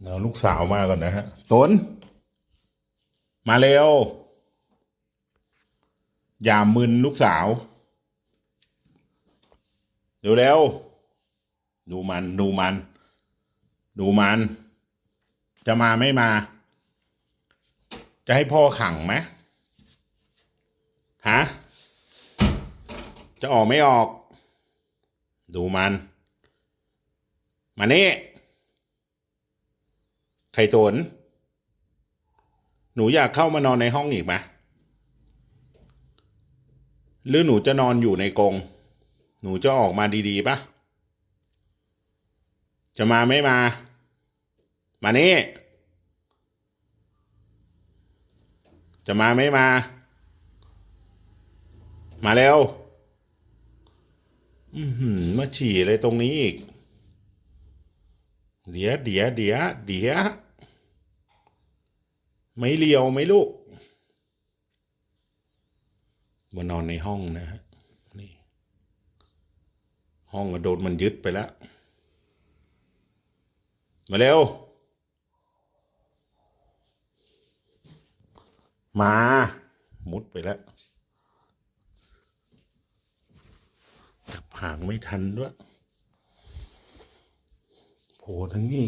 เดี๋ยวลูกสาวมาก่อนนะฮะตนมาเร็ว อย่ามึนลูกสาว เร็วเร็วๆดูมัน ดูมัน ดูมัน จะมาไม่มา จะให้พ่อขังไหมฮะ จะออกไม่ออก ดูมัน มานี่ ไข่ตนหนูอยากเข้ามานอนในห้องอีกไหมหรือหนูจะนอนอยู่ในกรงหนูจะออกมาดีๆปะจะมาไม่มา มานี่ จะมาไม่มา มาเร็ว อือหือมาฉี่อะไรตรงนี้อีก เดี๋ยวเดี๋ยวเดี๋ยวเดี๋ยวไม่เลียวไม่ลูกมานอนในห้องนะฮะนี่ ห้องกระโดดมันยึดไปแล้ว มาเร็ว มามุดไปแล้วจับหางไม่ทันด้วย โผล่ทั้งนี้